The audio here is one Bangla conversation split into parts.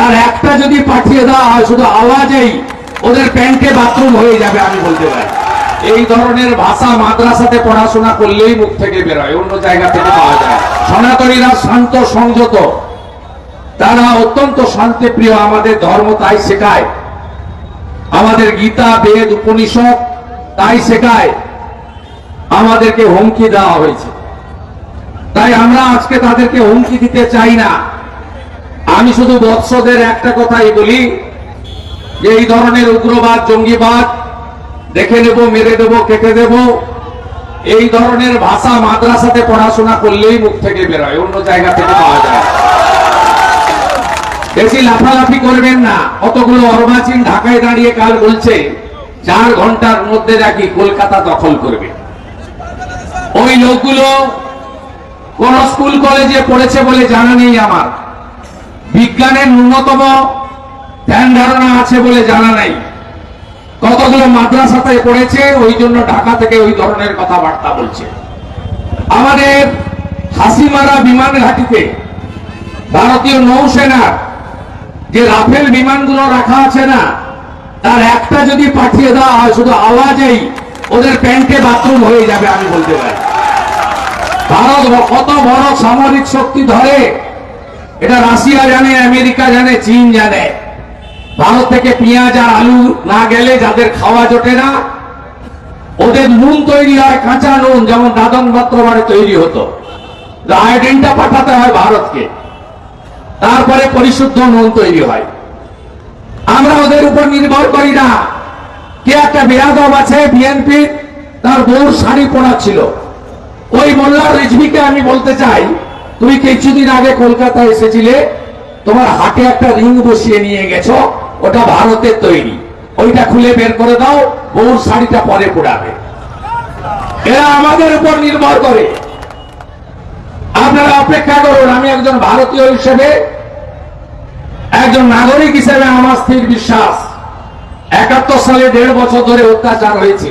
তার একটা যদি পাঠিয়ে দেওয়া হয়, শুধু আওয়াজেই ওদের প্যান্টে বাথরুম হয়ে যাবে, আমি বলতে পারি। এই ধরনের ভাষা মাদ্রাসাতে পড়াশোনা করলেই মুখ থেকে বেরোয়, অন্য জায়গা থেকে পাওয়া যায় সনাতনীরা শান্ত সংযত। তারা অত্যন্ত শান্তিপ্রিয়, আমাদের ধর্ম তাই শেখায়। আমাদের গীতা, বেদ, উপনিষদ তাই শেখায়। আমাদেরকে হুমকি দেওয়া হয়েছে। তাই আমরা আজকে তাদেরকে হুমকি দিতে চাই না। আমি শুধু বৎসদের একটা কথাই বলি, যে এই ধরনের উগ্রবাদ, জঙ্গিবাদ দেখে নেব, মেরে দেব, কেটে দেব। এই ধরনের ভাষা মাদ্রাসাতে পড়াশোনা করলেই মুখ থেকে বেরোয়, অন্য জায়গা থেকে পাওয়া যায় বেশি লাফালাফি করবেন না। অতগুলো অর্বাচীন ঢাকায় দাঁড়িয়ে কাল বলছে, চার ঘণ্টার মধ্যে নাকি কলকাতা দখল করবে। ওই লোকগুলো কোন স্কুল কলেজে পড়েছে বলে জানা নেই আমার। বিজ্ঞানের ন্যূনতম ধ্যান ধারণা আছে বলে জানা নাই। কতগুলো মাদ্রাসাতে পড়েছে, ওই জন্য ঢাকা থেকে ওই ধরনের কথাবার্তা বলছে। আমাদের হাসিমারা বিমান ঘাটিতে ভারতীয় নৌসেনার যে রাফেল বিমানগুলো রাখা আছে না, তার একটা যদি পাঠিয়ে দেওয়া হয়, শুধু আওয়াজেই ওদের প্যান্টে বাথরুম হয়ে যাবে, আমি বলতে পারি। ভারত কত বড় সামরিক শক্তি ধরে এটা রাশিয়া জানে, আমেরিকা জানে, চীন জানে। ভারত থেকে পেঁয়াজ আর আলু না গেলে যাদের খাওয়া জোটে না, ওদের নুন তৈরি হয়, কাঁচা নুন, যেমন দাদন পাত্রবারে তৈরি হতো। আয়োডিনটা পাঠাতে হয় ভারতকে। তারপরে পরিশুদ্ধ নুন তৈরি হয়। আমরা ওদের উপর নির্ভর করি না। কে একটা বেয়াদব আছে, বিএনপি, তার বউর শাড়ি পরা ছিল। ওই মোল্লা রিজভিকে আমি বলতে চাই তুমি কিছুদিন আগে কলকাতায় এসেছিলে, তোমার হাতে একটা রিং বসিয়ে নিয়ে গেছো, ওটা ভারতের তৈরি। ওইটা খুলে বের করে দাও, বউর শাড়িটা পরে পড়াবে এরা আমাদের উপর নির্ভর করে। আপনারা অপেক্ষা করুন, আমি একজন ভারতীয় হিসেবে, একজন নাগরিক হিসেবে আমার স্থির বিশ্বাস। একাত্তর সালে দেড় বছর ধরে অত্যাচার হয়েছে।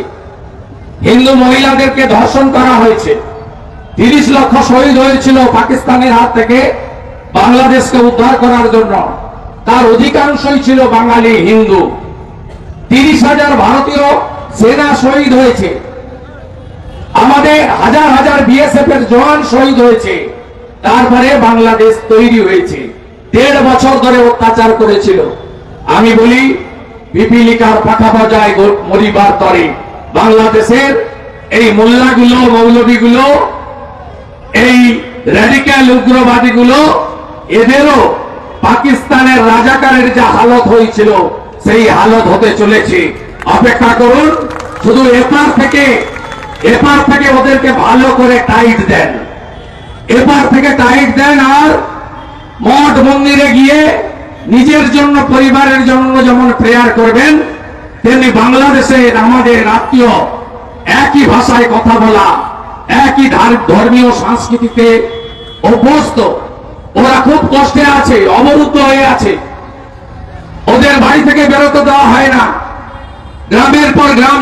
হিন্দু মহিলাদেরকে ধর্ষণ করা হয়েছে। তিরিশ লক্ষ শহীদ হয়েছিল পাকিস্তানের হাত থেকে বাংলাদেশকে উদ্ধার করার জন্য। তার অধিকাংশই ছিল বাঙালি, হিন্দু। তিরিশ হাজার ভারতীয় সেনা শহীদ হয়েছে। আমাদের হাজার হাজার বিএসএফ এর জওয়ান শহীদ হয়েছে। তারপরে বাংলাদেশ তৈরি হয়েছে। দেড় বছর ধরে অত্যাচার করেছিল। আমি বলি পিপিলিকার পাখা বাজায় মরিবার তরে। বাংলাদেশের এই মোল্লাগুলো মৌলবীগুলো এই র্যাডিক্যাল উগ্রবাদীগুলো এদেরও পাকিস্তানের রাজাকারের যা হালত হয়েছিল, সেই হালত হতে চলেছে। অপেক্ষা করুন, শুধু এপার থেকে এপার থেকে ওদেরকে ভালো করে টাইট দেন। এপার থেকে টাইট দেন আর মঠ মন্দিরে গিয়ে নিজের জন্য, পরিবারের জন্য যেমন প্রেয়ার করবেন, তেমনি বাংলাদেশের আমাদের আত্মীয় একই ভাষায় কথা বলা একই ধার- ধর্মীয় সংস্কৃতিতে অভ্যস্ত। ওরা খুব কষ্টে আছে, অবরুদ্ধ হয়ে আছে। ওদের বাড়ি থেকে বেরোতে দেওয়া হয় না। গ্রামের পর গ্রাম